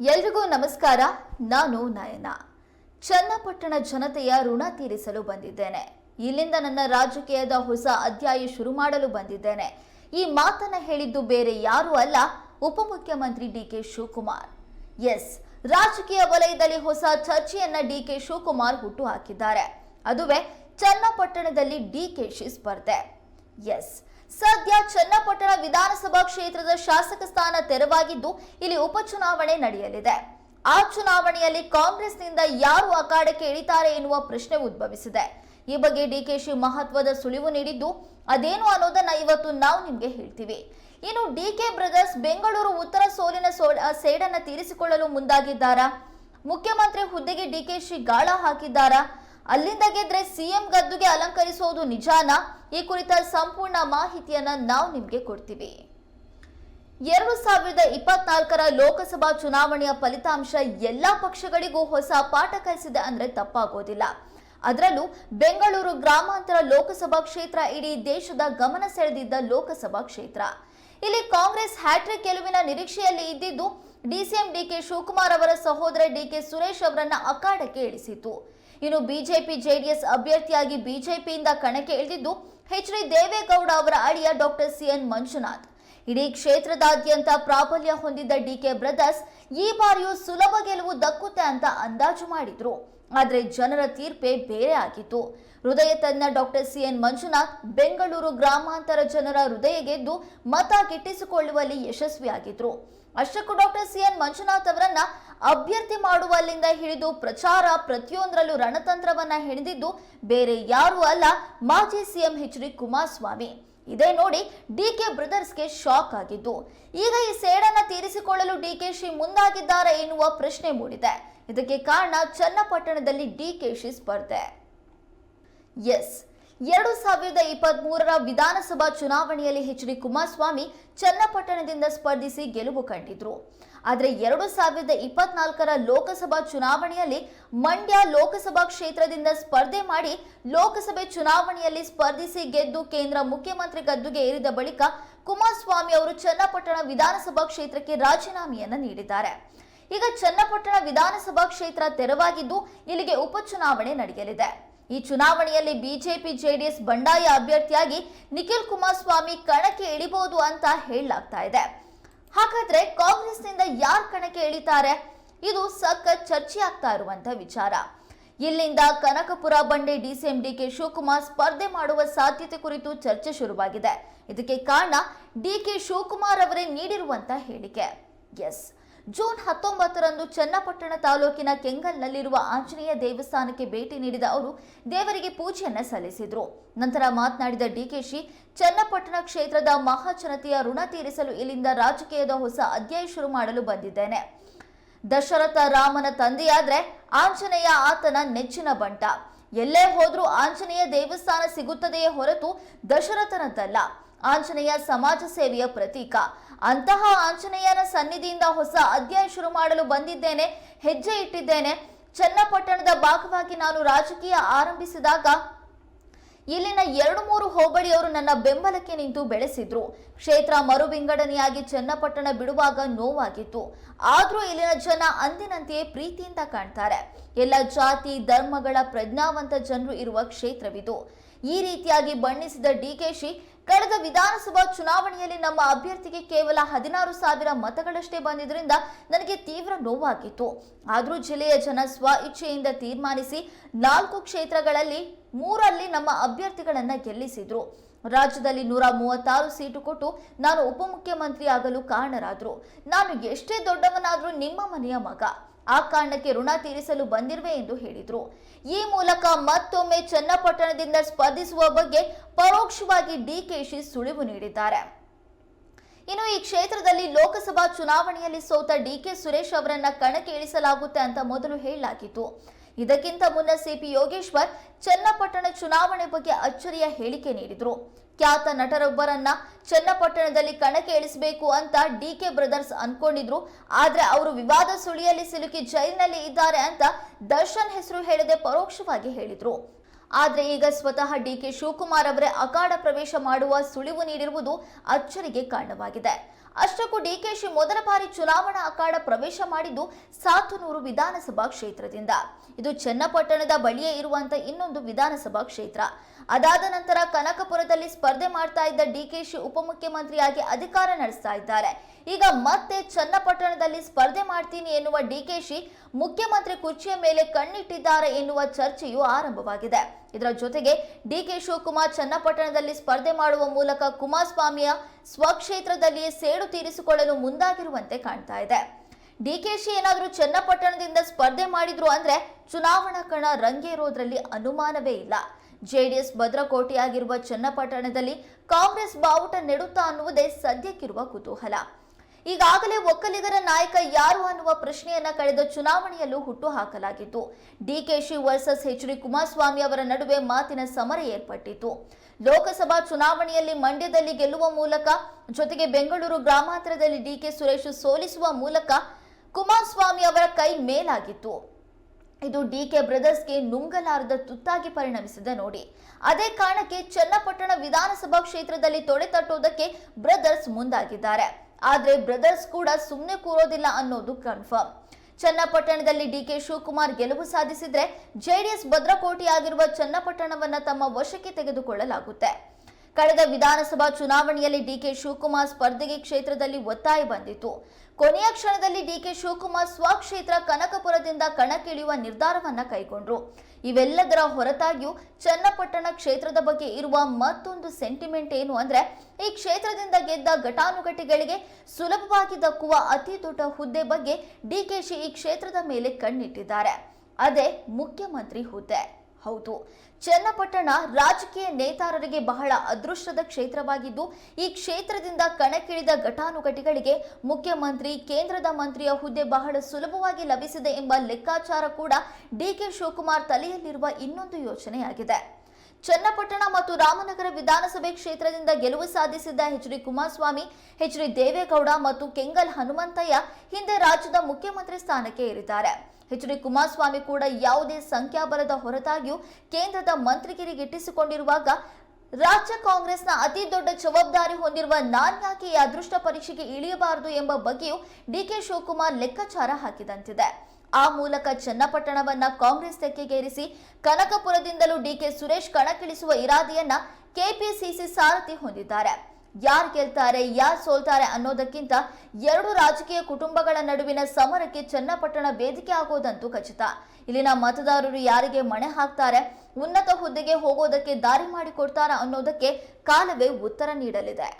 ಎಲ್ರಿಗೂ ನಮಸ್ಕಾರ. ನಾನು ನಯನ. ಚನ್ನಪಟ್ಟಣ ಜನತೆಯ ಋಣ ತೀರಿಸಲು ಬಂದಿದ್ದೇನೆ. ಇಲ್ಲಿಂದ ನನ್ನ ರಾಜಕೀಯದ ಹೊಸ ಅಧ್ಯಾಯ ಶುರು ಮಾಡಲು ಬಂದಿದ್ದೇನೆ. ಈ ಮಾತನ್ನ ಹೇಳಿದ್ದು ಬೇರೆ ಯಾರೂ ಅಲ್ಲ ಉಪಮುಖ್ಯಮಂತ್ರಿ ಡಿ ಕೆ ಶಿವಕುಮಾರ್. ಎಸ್, ರಾಜಕೀಯ ವಲಯದಲ್ಲಿ ಹೊಸ ಚರ್ಚೆಯನ್ನ ಡಿ ಕೆ ಶಿವಕುಮಾರ್ ಹುಟ್ಟು ಹಾಕಿದ್ದಾರೆ. ಅದುವೇ ಚನ್ನಪಟ್ಟಣದಲ್ಲಿ ಡಿ ಕೆ ಶಿ ಸ್ಪರ್ಧೆ. ಎಸ್ ಸದ್ಯ ಚನ್ನಪಟ್ಟಣ ವಿಧಾನಸಭಾ ಕ್ಷೇತ್ರದ ಶಾಸಕ ಸ್ಥಾನ ತೆರವಾಗಿದ್ದು, ಇಲ್ಲಿ ಉಪಚುನಾವಣೆ ನಡೆಯಲಿದೆ. ಆ ಚುನಾವಣೆಯಲ್ಲಿ ಕಾಂಗ್ರೆಸ್ನಿಂದ ಯಾರು ಅಖಾಡಕ್ಕೆ ಇಳಿತಾರೆ ಎನ್ನುವ ಪ್ರಶ್ನೆ ಉದ್ಭವಿಸಿದೆ. ಈ ಬಗ್ಗೆ ಡಿಕೆಶಿ ಮಹತ್ವದ ಸುಳಿವು ನೀಡಿದ್ದು, ಅದೇನು ಅನ್ನೋದನ್ನ ಇವತ್ತು ನಾವು ನಿಮಗೆ ಹೇಳ್ತೀವಿ. ಇನ್ನು ಡಿಕೆ ಬ್ರದರ್ಸ್ ಬೆಂಗಳೂರು ಉತ್ತರ ಸೋಲಿನ ಸೇಡನ್ನ ತೀರಿಸಿಕೊಳ್ಳಲು ಮುಂದಾಗಿದ್ದಾರಾ? ಮುಖ್ಯಮಂತ್ರಿ ಹುದ್ದೆಗೆ ಡಿಕೆಶಿ ಗಾಳ ಹಾಕಿದ್ದಾರಾ? ಅಲ್ಲಿಂದ ಗೆದ್ರೆ ಸಿಎಂ ಗದ್ದುಗೆ ಅಲಂಕರಿಸೋದು ನಿಜಾನ? ಈ ಕುರಿತ ಸಂಪೂರ್ಣ ಮಾಹಿತಿಯನ್ನ ನಾವು ನಿಮಗೆ ಕೊಡ್ತೀವಿ. ಎರಡು ಸಾವಿರದ ಇಪ್ಪತ್ನಾಲ್ಕರ ಲೋಕಸಭಾ ಚುನಾವಣೆಯ ಫಲಿತಾಂಶ ಎಲ್ಲಾ ಪಕ್ಷಗಳಿಗೂ ಹೊಸ ಪಾಠ ಕಲಿಸಿದೆ ಅಂದ್ರೆ ತಪ್ಪಾಗೋದಿಲ್ಲ. ಅದರಲ್ಲೂ ಬೆಂಗಳೂರು ಗ್ರಾಮಾಂತರ ಲೋಕಸಭಾ ಕ್ಷೇತ್ರ ಇಡೀ ದೇಶದ ಗಮನ ಸೆಳೆದಿದ್ದ ಲೋಕಸಭಾ ಕ್ಷೇತ್ರ. ಇಲ್ಲಿ ಕಾಂಗ್ರೆಸ್ ಹ್ಯಾಟ್ರಿಕ್ ಗೆಲುವಿನ ನಿರೀಕ್ಷೆಯಲ್ಲಿ ಇದ್ದಿದ್ದು ಡಿಸಿಎಂ ಡಿಕೆ ಶಿವಕುಮಾರ್ ಅವರ ಸಹೋದರ ಡಿಕೆ ಸುರೇಶ್ ಅವರನ್ನ ಅಖಾಡಕ್ಕೆ ಇಳಿಸಿತು ಇನ್ನು ಬಿಜೆಪಿ ಜೆಡಿಎಸ್ ಅಭ್ಯರ್ಥಿಯಾಗಿ ಬಿಜೆಪಿಯಿಂದ ಕಣಕ್ಕೆ ಇಳಿದಿದ್ದು ಎಚ್ ಡಿ ದೇವೇಗೌಡ ಅವರ ಅಳಿಯ ಡಾಕ್ಟರ್ ಸಿಎನ್ ಮಂಜುನಾಥ್. ಇಡೀ ಕ್ಷೇತ್ರದಾದ್ಯಂತ ಪ್ರಾಬಲ್ಯ ಹೊಂದಿದ್ದ ಡಿಕೆ ಬ್ರದರ್ಸ್ ಈ ಬಾರಿಯೂ ಸುಲಭ ಗೆಲುವು ದಕ್ಕುತ್ತೆ ಅಂತ ಅಂದಾಜು ಮಾಡಿದ್ರು. ಆದರೆ ಜನರ ತೀರ್ಪೆ ಬೇರೆ ಆಗಿತ್ತು. ಹೃದಯ ತಜ್ಞ ಡಾಕ್ಟರ್ ಸಿಎನ್ ಮಂಜುನಾಥ್ ಬೆಂಗಳೂರು ಗ್ರಾಮಾಂತರ ಜನರ ಹೃದಯ ಗೆದ್ದು ಮತ ಗಿಟ್ಟಿಸಿಕೊಳ್ಳುವಲ್ಲಿ ಯಶಸ್ವಿಯಾಗಿದ್ರು. ಅಷ್ಟಕ್ಕೂ ಡಾಕ್ಟರ್ ಸಿ ಎನ್ ಮಂಜುನಾಥ್ ಅವರನ್ನ ಅಭ್ಯರ್ಥಿ ಮಾಡುವಲ್ಲಿಂದ ಹಿಡಿದು ಪ್ರಚಾರ ಪ್ರತಿಯೊಂದರಲ್ಲೂ ರಣತಂತ್ರವನ್ನ ಹೆಣೆದಿದ್ದು ಬೇರೆ ಯಾರೂ ಅಲ್ಲ ಮಾಜಿ ಸಿಎಂ ಎಚ್. ಡಿ. ಕುಮಾರಸ್ವಾಮಿ. ಇದೇ ನೋಡಿ ಡಿ ಕೆ ಬ್ರದರ್ಸ್ಗೆ ಶಾಕ್ ಆಗಿದ್ದು. ಈಗ ಈ ಸೇಡನ್ನ ತೀರಿಸಿಕೊಳ್ಳಲು ಡಿ ಕೆ ಶಿ ಮುಂದಾಗಿದ್ದಾರೆ ಎನ್ನುವ ಪ್ರಶ್ನೆ ಮೂಡಿದೆ. ಇದಕ್ಕೆ ಕಾರಣ ಚನ್ನಪಟ್ಟಣದಲ್ಲಿ ಡಿ ಕೆ ಶಿ ಸ್ಪರ್ಧೆ. ಎಸ್. ಎರಡು ಸಾವಿರದ ಇಪ್ಪತ್ತ್ ಮೂರರ ವಿಧಾನಸಭಾ ಚುನಾವಣೆಯಲ್ಲಿ ಎಚ್ ಡಿ ಕುಮಾರಸ್ವಾಮಿ ಚನ್ನಪಟ್ಟಣದಿಂದ ಸ್ಪರ್ಧಿಸಿ ಗೆಲುವು ಕಂಡಿದ್ರು. ಆದರೆ ಎರಡು ಸಾವಿರದ ಇಪ್ಪತ್ನಾಲ್ಕರ ಲೋಕಸಭಾ ಚುನಾವಣೆಯಲ್ಲಿ ಮಂಡ್ಯ ಲೋಕಸಭಾ ಕ್ಷೇತ್ರದಿಂದ ಸ್ಪರ್ಧೆ ಮಾಡಿ ಲೋಕಸಭೆ ಚುನಾವಣೆಯಲ್ಲಿ ಸ್ಪರ್ಧಿಸಿ ಗೆದ್ದು ಕೇಂದ್ರ ಮುಖ್ಯಮಂತ್ರಿ ಗದ್ದುಗೆ ಏರಿದ ಬಳಿಕ ಕುಮಾರಸ್ವಾಮಿ ಅವರು ಚನ್ನಪಟ್ಟಣ ವಿಧಾನಸಭಾ ಕ್ಷೇತ್ರಕ್ಕೆ ರಾಜೀನಾಮೆಯನ್ನು ನೀಡಿದ್ದಾರೆ. ಈಗ ಚನ್ನಪಟ್ಟಣ ವಿಧಾನಸಭಾ ಕ್ಷೇತ್ರ ತೆರವಾಗಿದ್ದು ಇಲ್ಲಿಗೆ ಉಪಚುನಾವಣೆ ನಡೆಯಲಿದೆ. ಈ ಚುನಾವಣೆಯಲ್ಲಿ ಬಿಜೆಪಿ, ಜೆಡಿಎಸ್ ಬಂಡಾಯ ಅಭ್ಯರ್ಥಿಯಾಗಿ ನಿಖಿಲ್ ಕುಮಾರಸ್ವಾಮಿ ಕಣಕ್ಕೆ ಇಳಿಬಹುದು ಅಂತ ಹೇಳಲಾಗ್ತಾ ಇದೆ. ಹಾಗಾದ್ರೆ ಕಾಂಗ್ರೆಸ್ನಿಂದ ಯಾರು ಕಣಕ್ಕೆ ಇಳಿತಾರೆ? ಇದು ಸಖತ್ ಚರ್ಚೆ ಆಗ್ತಾ ಇರುವಂತ ವಿಚಾರ. ಇಲ್ಲಿಂದ ಕನಕಪುರ ಬಂಡೆ ಡಿಸಿಎಂ ಡಿಕೆ ಶಿವಕುಮಾರ್ ಸ್ಪರ್ಧೆ ಮಾಡುವ ಸಾಧ್ಯತೆ ಕುರಿತು ಚರ್ಚೆ ಶುರುವಾಗಿದೆ. ಇದಕ್ಕೆ ಕಾರಣ ಡಿಕೆ ಶಿವಕುಮಾರ್ ಅವರೇ ನೀಡಿರುವಂತ ಹೇಳಿಕೆ. ಎಸ್. ಜೂನ್ ಹತ್ತೊಂಬತ್ತರಂದು ಚನ್ನಪಟ್ಟಣ ತಾಲೂಕಿನ ಕೆಂಗಲ್ನಲ್ಲಿರುವ ಆಂಜನೇಯ ದೇವಸ್ಥಾನಕ್ಕೆ ಭೇಟಿ ನೀಡಿದ ಅವರು, ದೇವರಿಗೆ ಪೂಜೆಯನ್ನ ಸಲ್ಲಿಸಿದರು. ನಂತರ ಮಾತನಾಡಿದ ಡಿಕೆಶಿ ಚನ್ನಪಟ್ಟಣ ಕ್ಷೇತ್ರದ ಮಹಾಜನತೆಯ ಋಣ ತೀರಿಸಲು ಇಲ್ಲಿಂದ ರಾಜಕೀಯದ ಹೊಸ ಅಧ್ಯಾಯ ಶುರು ಮಾಡಲು ಬಂದಿದ್ದೇನೆ. ದಶರಥ ರಾಮನ ತಂದೆಯಾದ್ರೆ ಆಂಜನೇಯ ಆತನ ನೆಚ್ಚಿನ ಬಂಟ. ಎಲ್ಲೇ ಹೋದ್ರೂ ಆಂಜನೇಯ ದೇವಸ್ಥಾನ ಸಿಗುತ್ತದೆಯೇ ಹೊರತು ದಶರಥನದ್ದಲ್ಲ. ಆಂಜನೇಯ ಸಮಾಜ ಸೇವೆಯ ಪ್ರತೀಕ. ಅಂತಹ ಆಂಜನೇಯನ ಸನ್ನಿಧಿಯಿಂದ ಹೊಸ ಅಧ್ಯಾಯ ಶುರು ಮಾಡಲು ಬಂದಿದ್ದೇನೆ, ಹೆಜ್ಜೆ ಇಟ್ಟಿದ್ದೇನೆ. ಚನ್ನಪಟ್ಟಣದ ಭಾಗವಾಗಿ ನಾನು ರಾಜಕೀಯ ಆರಂಭಿಸಿದಾಗ ಇಲ್ಲಿನ ಎರಡು ಮೂರು ಹೋಬಳಿಯವರು ನನ್ನ ಬೆಂಬಲಕ್ಕೆ ನಿಂತು ಬೆಳೆಸಿದ್ರು. ಕ್ಷೇತ್ರ ಮರು ವಿಂಗಡಣೆಯಾಗಿ ಚನ್ನಪಟ್ಟಣ ಬಿಡುವಾಗ ನೋವಾಗಿತ್ತು. ಆದರೂ ಇಲ್ಲಿನ ಜನ ಅಂದಿನಂತೆಯೇ ಪ್ರೀತಿಯಿಂದ ಕಾಣ್ತಾರೆ. ಎಲ್ಲ ಜಾತಿ, ಧರ್ಮಗಳ ಪ್ರಜ್ಞಾವಂತ ಜನರು ಇರುವ ಕ್ಷೇತ್ರವಿದು. ಈ ರೀತಿಯಾಗಿ ಬಣ್ಣಿಸಿದ ಡಿಕೆಶಿ ಕಳೆದ ವಿಧಾನಸಭಾ ಚುನಾವಣೆಯಲ್ಲಿ ನಮ್ಮ ಅಭ್ಯರ್ಥಿಗೆ ಕೇವಲ ಹದಿನಾರು ಸಾವಿರ ಮತಗಳಷ್ಟೇ ಬಂದಿದ್ದರಿಂದ ನನಗೆ ತೀವ್ರ ನೋವಾಗಿತ್ತು. ಆದರೂ ಜಿಲ್ಲೆಯ ಜನ ಸ್ವ ಇಚ್ಛೆಯಿಂದ ತೀರ್ಮಾನಿಸಿ ನಾಲ್ಕು ಕ್ಷೇತ್ರಗಳಲ್ಲಿ ಮೂರಲ್ಲಿ ನಮ್ಮ ಅಭ್ಯರ್ಥಿಗಳನ್ನ ಗೆಲ್ಲಿಸಿದ್ರು. ರಾಜ್ಯದಲ್ಲಿ ನೂರ ಮೂವತ್ತಾರು ಸೀಟು ಕೊಟ್ಟು ನಾನು ಉಪಮುಖ್ಯಮಂತ್ರಿ ಆಗಲು ಕಾರಣರಾದ್ರು. ನಾನು ಎಷ್ಟೇ ದೊಡ್ಡವನಾದರೂ ನಿಮ್ಮ ಮನೆಯ ಮಗ. ಆ ಕಾರಣಕ್ಕೆ ಋಣ ತೀರಿಸಲು ಬಂದಿರುವೆ ಎಂದು ಹೇಳಿದರು. ಈ ಮೂಲಕ ಮತ್ತೊಮ್ಮೆ ಚನ್ನಪಟ್ಟಣದಿಂದ ಸ್ಪರ್ಧಿಸುವ ಬಗ್ಗೆ ಪರೋಕ್ಷವಾಗಿ ಡಿಕೆಶಿ ಸುಳಿವು ನೀಡಿದ್ದಾರೆ. ಇನ್ನು ಈ ಕ್ಷೇತ್ರದಲ್ಲಿ ಲೋಕಸಭಾ ಚುನಾವಣೆಯಲ್ಲಿ ಸೋತ ಡಿಕೆ ಸುರೇಶ್ ಅವರನ್ನ ಕಣಕ್ಕೆ ಇಳಿಸಲಾಗುತ್ತೆ ಅಂತ ಮೊದಲು ಹೇಳಲಾಗಿತ್ತು. ಇದಕ್ಕಿಂತ ಮುನ್ನ ಸಿಪಿ ಯೋಗೇಶ್ವರ್ ಚನ್ನಪಟ್ಟಣ ಚುನಾವಣೆ ಬಗ್ಗೆ ಅಚ್ಚರಿಯ ಹೇಳಿಕೆ ನೀಡಿದ್ರು. ಖ್ಯಾತ ನಟರೊಬ್ಬರನ್ನ ಚನ್ನಪಟ್ಟಣದಲ್ಲಿ ಕಣಕ್ಕೆ ಇಳಿಸಬೇಕು ಅಂತ ಡಿ ಕೆ ಬ್ರದರ್ಸ್ ಅನ್ಕೊಂಡಿದ್ರು. ಆದ್ರೆ ಅವರು ವಿವಾದ ಸುಳಿಯಲ್ಲಿ ಸಿಲುಕಿ ಜೈಲಿನಲ್ಲಿ ಇದ್ದಾರೆ ಅಂತ ದರ್ಶನ್ ಹೆಸರು ಹೇಳದೆ ಪರೋಕ್ಷವಾಗಿ ಹೇಳಿದ್ರು. ಆದ್ರೆ ಈಗ ಸ್ವತಃ ಡಿ ಕೆ ಶಿವಕುಮಾರ್ ಅವರೇ ಅಖಾಡ ಪ್ರವೇಶ ಮಾಡುವ ಸುಳಿವು ನೀಡಿರುವುದು ಅಚ್ಚರಿಗೆ ಕಾರಣವಾಗಿದೆ. ಅಷ್ಟಕ್ಕೂ ಡಿಕೆಶಿ ಮೊದಲ ಬಾರಿ ಚುನಾವಣಾ ಅಖಾಡ ಪ್ರವೇಶ ಮಾಡಿದ್ದು ಸಾತನೂರು ವಿಧಾನಸಭಾ ಕ್ಷೇತ್ರದಿಂದ. ಇದು ಚನ್ನಪಟ್ಟಣದ ಬಳಿಯೇ ಇರುವಂತ ಇನ್ನೊಂದು ವಿಧಾನಸಭಾ ಕ್ಷೇತ್ರ. ಅದಾದ ನಂತರ ಕನಕಪುರದಲ್ಲಿ ಸ್ಪರ್ಧೆ ಮಾಡ್ತಾ ಇದ್ದ ಡಿಕೆಶಿ ಉಪಮುಖ್ಯಮಂತ್ರಿಯಾಗಿ ಅಧಿಕಾರ ನಡೆಸ್ತಾ ಇದ್ದಾರೆ. ಈಗ ಮತ್ತೆ ಚನ್ನಪಟ್ಟಣದಲ್ಲಿ ಸ್ಪರ್ಧೆ ಮಾಡ್ತೀನಿ ಎನ್ನುವ ಡಿಕೆಶಿ ಮುಖ್ಯಮಂತ್ರಿ ಕುರ್ಚಿಯ ಮೇಲೆ ಕಣ್ಣಿಟ್ಟಿದ್ದಾರೆ ಎನ್ನುವ ಚರ್ಚೆಯು ಆರಂಭವಾಗಿದೆ. ಇದರ ಜೊತೆಗೆ ಡಿಕೆ ಶಿವಕುಮಾರ್ ಚನ್ನಪಟ್ಟಣದಲ್ಲಿ ಸ್ಪರ್ಧೆ ಮಾಡುವ ಮೂಲಕ ಕುಮಾರಸ್ವಾಮಿಯ ಸ್ವಕ್ಷೇತ್ರದಲ್ಲಿಯೇ ಸೇಡು ತೀರಿಸಿಕೊಳ್ಳಲು ಮುಂದಾಗಿರುವಂತೆ ಕಾಣ್ತಾ ಇದೆ. ಡಿಕೆಶಿ ಏನಾದರೂ ಚನ್ನಪಟ್ಟಣದಿಂದ ಸ್ಪರ್ಧೆ ಮಾಡಿದ್ರು ಅಂದ್ರೆ ಚುನಾವಣಾ ಕಣ ರಂಗೇರೋದ್ರಲ್ಲಿ ಅನುಮಾನವೇ ಇಲ್ಲ. ಜೆಡಿಎಸ್ ಭದ್ರಕೋಟೆಯಾಗಿರುವ ಚನ್ನಪಟ್ಟಣದಲ್ಲಿ ಕಾಂಗ್ರೆಸ್ ಬಾವುಟ ನೆಡುತ್ತಾ ಅನ್ನುವುದೇ ಸದ್ಯಕ್ಕಿರುವ ಕುತೂಹಲ. ಈಗಾಗಲೇ ಒಕ್ಕಲಿಗರ ನಾಯಕ ಯಾರು ಅನ್ನುವ ಪ್ರಶ್ನೆಯನ್ನ ಕಳೆದ ಚುನಾವಣೆಯಲ್ಲೂ ಹುಟ್ಟು ಹಾಕಲಾಗಿತ್ತು DKShi versus H D Kumaraswamy ಅವರ ನಡುವೆ ಮಾತಿನ ಸಮರ ಏರ್ಪಟ್ಟಿತ್ತು. ಲೋಕಸಭಾ ಚುನಾವಣೆಯಲ್ಲಿ ಮಂಡ್ಯದಲ್ಲಿ ಗೆಲ್ಲುವ ಮೂಲಕ, ಜೊತೆಗೆ ಬೆಂಗಳೂರು ಗ್ರಾಮಾಂತರದಲ್ಲಿ ಡಿಕೆ ಸುರೇಶ್ ಸೋಲಿಸುವ ಮೂಲಕ ಕುಮಾರಸ್ವಾಮಿ ಅವರ ಕೈ ಮೇಲಾಗಿತ್ತು. ಇದು ಡಿಕೆ ಬ್ರದರ್ಸ್ಗೆ ನುಂಗಲಾರದ ತುತ್ತಾಗಿ ಪರಿಣಮಿಸಿದೆ ನೋಡಿ. ಅದೇ ಕಾರಣಕ್ಕೆ ಚನ್ನಪಟ್ಟಣ ವಿಧಾನಸಭಾ ಕ್ಷೇತ್ರದಲ್ಲಿ ತೊಡೆತಟ್ಟುವುದಕ್ಕೆ ಬ್ರದರ್ಸ್ ಮುಂದಾಗಿದ್ದಾರೆ. ಆದ್ರೆ ಬ್ರದರ್ಸ್ ಕೂಡ ಸುಮ್ಮನೆ ಕೂರೋದಿಲ್ಲ ಅನ್ನೋದು ಕನ್ಫರ್ಮ್ ಚನ್ನಪಟ್ಟಣದಲ್ಲಿ ಡಿಕೆ ಶಿವಕುಮಾರ್ ಗೆಲುವು ಸಾಧಿಸಿದ್ರೆ ಜೆಡಿಎಸ್ ಭದ್ರಕೋಟೆಯಾಗಿರುವ ಚನ್ನಪಟ್ಟಣವನ್ನ ತಮ್ಮ ವಶಕ್ಕೆ ತೆಗೆದುಕೊಳ್ಳಲಾಗುತ್ತೆ. ಕಳೆದ ವಿಧಾನಸಭಾ ಚುನಾವಣೆಯಲ್ಲಿ ಡಿಕೆ ಶಿವಕುಮಾರ್ ಸ್ಪರ್ಧೆಗೆ ಕ್ಷೇತ್ರದಲ್ಲಿ ಒತ್ತಾಯ ಬಂದಿತ್ತು. ಕೊನೆಯ ಕ್ಷಣದಲ್ಲಿ ಡಿಕೆ ಶಿವಕುಮಾರ್ ಸ್ವಕ್ಷೇತ್ರ ಕನಕಪುರದಿಂದ ಕಣಕ್ಕಿಳಿಯುವ ನಿರ್ಧಾರವನ್ನ ಕೈಗೊಂಡ್ರು. ಇವೆಲ್ಲದರ ಹೊರತಾಗಿಯೂ ಚನ್ನಪಟ್ಟಣ ಕ್ಷೇತ್ರದ ಬಗ್ಗೆ ಇರುವ ಮತ್ತೊಂದು ಸೆಂಟಿಮೆಂಟ್ ಏನು ಅಂದ್ರೆ, ಈ ಕ್ಷೇತ್ರದಿಂದ ಗೆದ್ದ ಘಟಾನುಘಟಿಗಳಿಗೆ ಸುಲಭವಾಗಿ ದಕ್ಕುವ ಅತಿ ದೊಡ್ಡ ಹುದ್ದೆ ಬಗ್ಗೆ ಡಿಕೆಶಿ ಈ ಕ್ಷೇತ್ರದ ಮೇಲೆ ಕಣ್ಣಿಟ್ಟಿದ್ದಾರೆ. ಅದೇ ಮುಖ್ಯಮಂತ್ರಿ ಹುದ್ದೆ. ಹೌದು. ಚನ್ನಪಟ್ಟಣ ರಾಜಕೀಯ ನೇತಾರರಿಗೆ ಬಹಳ ಅದೃಷ್ಟದ ಕ್ಷೇತ್ರವಾಗಿದ್ದು, ಈ ಕ್ಷೇತ್ರದಿಂದ ಕಣಕ್ಕಿಳಿದ ಘಟಾನುಘಟಿಗಳಿಗೆ ಮುಖ್ಯಮಂತ್ರಿ, ಕೇಂದ್ರದ ಮಂತ್ರಿಯ ಹುದ್ದೆ ಬಹಳ ಸುಲಭವಾಗಿ ಲಭಿಸಿದೆ ಎಂಬ ಲೆಕ್ಕಾಚಾರ ಕೂಡ ಡಿಕೆ ಶಿವಕುಮಾರ್ ತಲೆಯಲ್ಲಿರುವ ಇನ್ನೊಂದು ಯೋಚನೆಯಾಗಿದೆ. ಚನ್ನಪಟ್ಟಣ ಮತ್ತು ರಾಮನಗರ ವಿಧಾನಸಭೆ ಕ್ಷೇತ್ರದಿಂದ ಗೆಲುವು ಸಾಧಿಸಿದ್ದ H D Kumaraswamy, H D Devegowda ಮತ್ತು ಕೆಂಗಲ್ ಹನುಮಂತಯ್ಯ ಹಿಂದೆ ರಾಜ್ಯದ ಮುಖ್ಯಮಂತ್ರಿ ಸ್ಥಾನಕ್ಕೆ ಏರಿದ್ದಾರೆ. ಎಚ್ ಡಿ ಕುಮಾರಸ್ವಾಮಿ ಕೂಡ ಯಾವುದೇ ಸಂಖ್ಯಾಬಲದ ಹೊರತಾಗಿಯೂ ಕೇಂದ್ರದ ಮಂತ್ರಿಗಿರಿ ಗಿಟ್ಟಿಸಿಕೊಂಡಿರುವಾಗ ರಾಜ್ಯ ಕಾಂಗ್ರೆಸ್ನ ಅತಿ ದೊಡ್ಡ ಜವಾಬ್ದಾರಿ ಹೊಂದಿರುವ ನಾನ್ಯಾಕೆ ಈ ಅದೃಷ್ಟ ಪರೀಕ್ಷೆಗೆ ಇಳಿಯಬಾರದು ಎಂಬ ಬಗ್ಗೆಯೂ ಡಿಕೆ ಶಿವಕುಮಾರ್ ಲೆಕ್ಕಾಚಾರ ಹಾಕಿದಂತಿದೆ. ಆ ಮೂಲಕ ಚನ್ನಪಟ್ಟಣವನ್ನ ಕಾಂಗ್ರೆಸ್ ತೆಕ್ಕೆಗೇರಿಸಿ ಕನಕಪುರದಿಂದಲೂ ಡಿಕೆ ಸುರೇಶ್ ಕಣಕ್ಕಿಳಿಸುವ ಇರಾದೆಯನ್ನ ಕೆಪಿಸಿಸಿ ಸಾರಥಿ ಹೊಂದಿದ್ದಾರೆ. ಯಾರು ಗೆಲ್ತಾರೆ, ಯಾರು ಸೋಲ್ತಾರೆ ಅನ್ನೋದಕ್ಕಿಂತ ಎರಡು ರಾಜಕೀಯ ಕುಟುಂಬಗಳ ನಡುವಿನ ಸಮರಕ್ಕೆ ಚನ್ನಪಟ್ಟಣ ವೇದಿಕೆ ಆಗೋದಂತೂ ಖಚಿತ. ಇಲ್ಲಿನ ಮತದಾರರು ಯಾರಿಗೆ ಮಣೆ ಹಾಕ್ತಾರೆ, ಉನ್ನತ ಹುದ್ದೆಗೆ ಹೋಗೋದಕ್ಕೆ ದಾರಿ ಮಾಡಿಕೊಡ್ತಾರಾ ಅನ್ನೋದಕ್ಕೆ ಕಾಲವೇ ಉತ್ತರ ನೀಡಲಿದೆ.